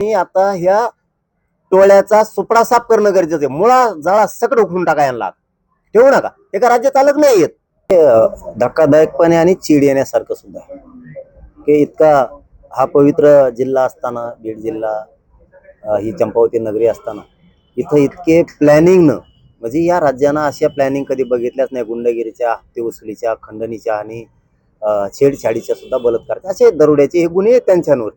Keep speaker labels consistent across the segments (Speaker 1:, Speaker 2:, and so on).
Speaker 1: आणि आता ह्या टोळ्याचा सुपडा साफ करणं गरजेचं आहे. मुळा जाळा सकट उखडून टाका यांना. ठेवू नका. एका राज्य चालक नाही येत. धक्कादायकपणे आणि चीड येण्यासारखं सुद्धा. की इतका हा पवित्र जिल्हा असताना बीड जिल्हा ही चंपावती नगरी असताना इथं इतके प्लॅनिंगनं म्हणजे या राज्यानं अशा प्लॅनिंग कधी बघितल्याच नाही. गुंडगिरीच्या हत्ती उसळीच्या खंडणीच्या आणि छेडछाडीच्या सुद्धा बलात्कारच्या असे दरोड्याचे हे गुन्हे आहेत त्यांच्यावरती.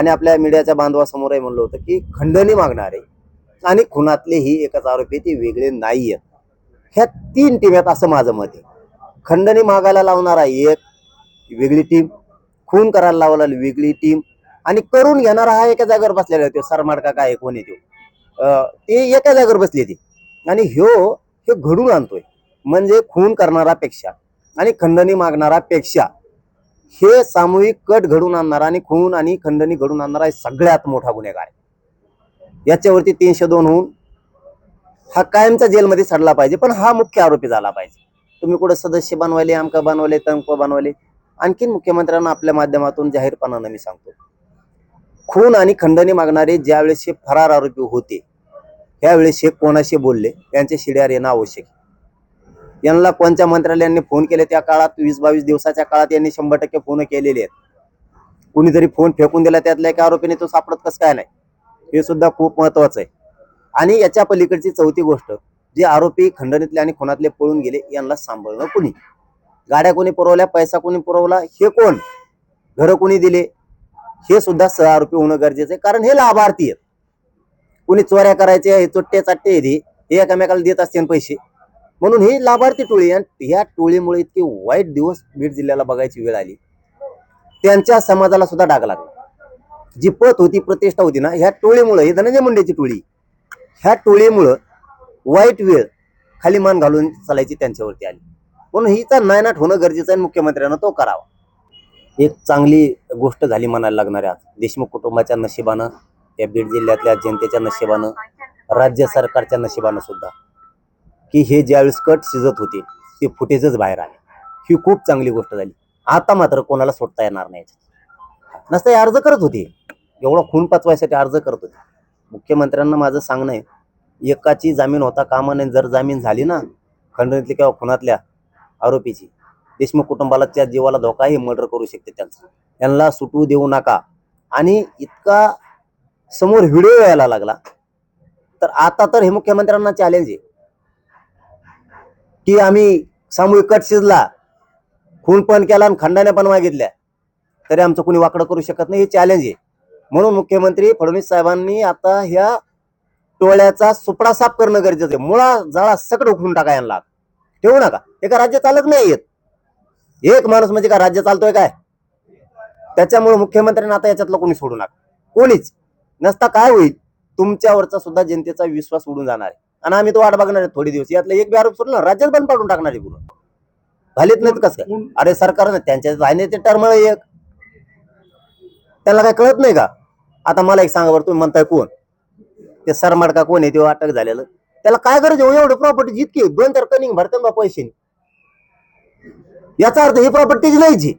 Speaker 1: आणि आपल्या मीडियाच्या बांधवासमोरही म्हणलं होतं की खंडणी मागणारे आणि खुनातले ही एकच आरोपी ते वेगळे नाही आहेत. ह्या तीन टीम आहेत असं माझं मत आहे. खंडणी मागायला लावणारा एक वेगळी टीम खून करायला लावला वेगळी टीम आणि करून घेणारा हा एका जागेवर बसलेला आहे तो सरमाड काय कोण येतो ते एका जागेवर बसले ते. आणि ह्यो हे घडून आणतोय. म्हणजे खून करणारापेक्षा आणि खंडणी मागणारापेक्षा हे सामूहिक कट घडून आणणार आणि खून आणि खंडणी घडून आणणारा हे सगळ्यात मोठा गुन्हेगार आहे. याच्यावरती तीनशे दोन होऊन हा कायमचा जेलमध्ये सडला पाहिजे पण हा मुख्य आरोपी झाला पाहिजे. तुम्ही कुठं सदस्य बनवायले आमका बनवले तंक बनवले आणखीन मुख्यमंत्र्यांना आपल्या माध्यमातून जाहीरपणानं मी सांगतो. खून आणि खंडणी मागणारे ज्यावेळेस हे फरार आरोपी होते त्यावेळेस हे कोणाशी बोलले त्यांचे शिड्यार येणं आवश्यक आहे. यांना कोणत्या मंत्रालयांनी फोन केले त्या काळात वीस बावीस दिवसाच्या काळात यांनी शंभर टक्के फोन केलेले आहेत. कुणीतरी फोन फेकून दिला त्यातल्या एका आरोपीने तो सापडत कसं काय नाही? हे सुद्धा खूप महत्वाचं आहे. आणि याच्या पलीकडची चौथी गोष्ट जे आरोपी खंडणीतले आणि खुनातले पळून गेले यांना सांभाळणं कुणी? गाड्या कोणी पुरवल्या पैसा कोणी पुरवला हे कोण? घरं कोणी दिले? हे सुद्धा सह आरोपी होणं गरजेचं आहे कारण हे लाभार्थी आहेत. कुणी चोऱ्या करायचे हे चोट्टे चाट्टे हे. हे एकमेकाला देत असते पैसे. म्हणून ही लाभार्थी टोळी आणि ह्या टोळीमुळे इतके वाईट दिवस बीड जिल्ह्याला बघायची वेळ आली. त्यांच्या समाजाला सुद्धा डाग लागला. जी पत होती प्रतिष्ठा होती ना ह्या टोळीमुळे ही धनंजय मुंडेची टोळी ह्या टोळीमुळं वाईट वेळ खाली मान घालून चालायची त्यांच्यावरती आली. म्हणून हिचा नायनाट होणं गरजेचं आहे आणि मुख्यमंत्र्यांना तो करावा. एक चांगली गोष्ट झाली म्हणायला लागणार आहे आज. देशमुख कुटुंबाच्या नशिबानं या बीड जिल्ह्यातल्या जनतेच्या नशिबानं राज्य सरकारच्या नशिबानं सुद्धा. की हे ज्यावेळेस कट शिजत होते ते फुटेजच बाहेर आले. ही खूप चांगली गोष्ट झाली. आता मात्र कोणाला सोडता येणार नाही. नसता हे अर्ज करत होते. एवढा खून पचवायसाठी अर्ज करत होते. मुख्यमंत्र्यांना माझं सांगणं आहे एकाची जामीन होता कामा नाही जर जामीन झाली ना खंडणीतली किंवा खुनातल्या आरोपीची देशमुख कुटुंबाला त्या जीवाला धोकाही मर्डर करू शकते त्यांचा. यांना सुटू देऊ नका. आणि इतका समोर व्हिडिओ यायला लागला. तर आता तर हे मुख्यमंत्र्यांना चॅलेंज आहे. की आम्ही सामूहिक कट शिजला खून पण केला आणि खंडाने पण मागितल्या. तरी आमचं कुणी वाकडं करू शकत नाही हे चॅलेंज आहे. म्हणून मुख्यमंत्री फडणवीस साहेबांनी आता ह्या टोळ्याचा सुपडा साफ करणं गरजेचं आहे. मुळा जाळा सकट उखडून टाका यांना. ठेवू नका. एका राज्य चालक नाही येत. एक माणूस म्हणजे का राज्य चालतोय काय? त्याच्यामुळे मुख्यमंत्र्यांना आता याच्यातलं कोणी सोडू नका. कोणीच. नसता काय होईल तुमच्यावरचा सुद्धा जनतेचा विश्वास उडून जाणार आहे. आणि आम्ही तो वाट बघणार आहे थोडे दिवस. यातला एक बी आरोप सोडला राज्यात बंद पाडून टाकणार आहे पुढं घालीत नाहीत कसं? काय अरे सरकारनं त्यांच्या राहण्याचे टर्म एक. त्याला काय कळत नाही का? आता मला एक सांगा बरं तुम्ही म्हणताय कोण? ते सरमाड का कोण आहे ते अटक झालेलं? त्याला काय गरज आहे? हो एवढं प्रॉपर्टी जितकी दोन तर कनिंग भरते बा पैसे. याचा अर्थ ही प्रॉपर्टीच नाहीची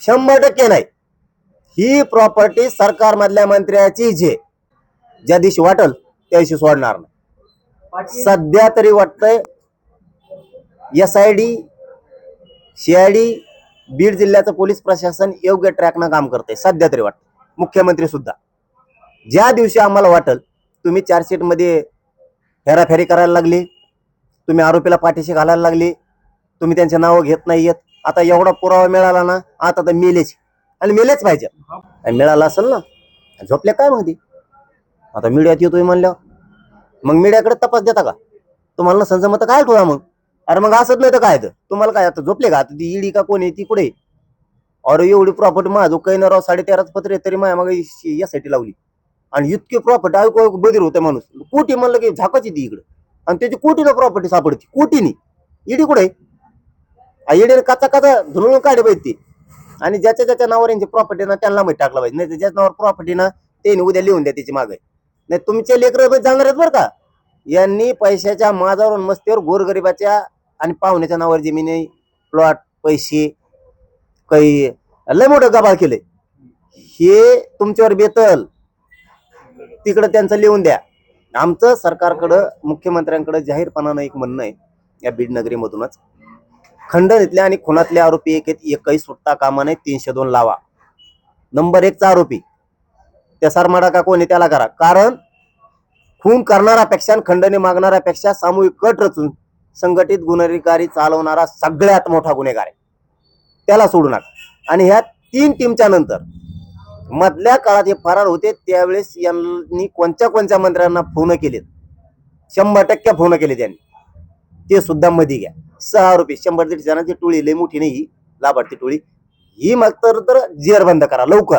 Speaker 1: शंभर टक्के नाही. ही प्रॉपर्टी सरकार मधल्या मंत्र्याचीच आहे ज्या दिवशी वाटल त्या दिवशी सोडणार नाही. सध्या तरी वाटतंय S I D CID Beed जिल्ह्याचं पोलीस प्रशासन योग्य ट्रॅकनं काम करतंय सध्या तरी वाटतं मुख्यमंत्री सुद्धा. ज्या दिवशी आम्हाला वाटल तुम्ही चार्जशीटमध्ये मध्ये करायला लागली तुम्ही आरोपीला पाठीशी घालायला लागली तुम्ही त्यांचे नावं घेत नाही येत आता एवढा पुरावा मिळाला ना आता तर मेलेच. आणि मेलेच पाहिजे. आणि मिळाला असेल ना झोपले काय मग ती? आता मीडियात येतोय म्हणल्यावर. मग मीडियाकडे तपास देता का? तुम्हाला ना संजमत काय ठेवा मग? अरे मग असत नाही तर काय तर? तुम्हाला काय आता झोपले का? आता ती ईडी का कोण आहे? ती कुठे अरे एवढी प्रॉपर्टी माझं काही ना राव साडे तेराच पत्र आहे तरी माझ्या मग यासाठी लावली. आणि इतकी प्रॉपर्टी ऐकू बधीर होते माणूस. कोटी म्हणलं की झाकाची ती इकडं. आणि त्याची कोटीनं प्रॉपर्टी सापडते. कोटीनी. इडी कुठे इडीने काचा काचा धुळून काढे पाहिजे ती. आणि ज्याच्या ज्याच्या नावावर यांची प्रॉपर्टी ना त्यांना माहिती टाकला पाहिजे. नाही ज्याच्या नावावर प्रॉपर्टी ना त्यांनी उद्या लिहून द्या त्याची मागे. नाही तुमचे लेकर जाणार आहेत बरं का? यांनी पैशाच्या माझावरून मस्तीवर गोरगरिबाच्या आणि पाहुण्याच्या नावावर जमिनी प्लॉट पैसे काही लय मोठं गबाळ केलंय. हे तुमच्यावर बेतल. तिकडं त्यांचं लिहून द्या. आमचं सरकारकडं मुख्यमंत्र्यांकडे जाहीरपणानं एक म्हणणं आहे. या बीड नगरीमधूनच. खंडणीतले आणि खुनातले आरोपी एक आहेत एकही सुटता कामा नाही तीनशे दोन लावा. नंबर एकचा आरोपी. त्या सरमाडा का कोणी त्याला करा. कारण खून करणाऱ्यापेक्षा खंडणी मागणाऱ्यापेक्षा सामूहिक कट रचून संघटित गुन्हेगारी चालवणारा सगळ्यात मोठा गुन्हेगार आहे. त्याला सोडू नका. आणि ह्या तीन टीमच्या नंतर मधल्या काळात हे फरार होते त्यावेळेस यांनी कोणत्या कोणत्या मंत्र्यांना फोन केलेत? शंभर टक्के फोन केले त्यांनी ते सुद्धा मध्ये घ्या. सहा रुपये शंभर दीडशे जणांची टोळी लई मोठी नाही ही. लाभार्थी टोळी. ही मग तर तर करा लवकर.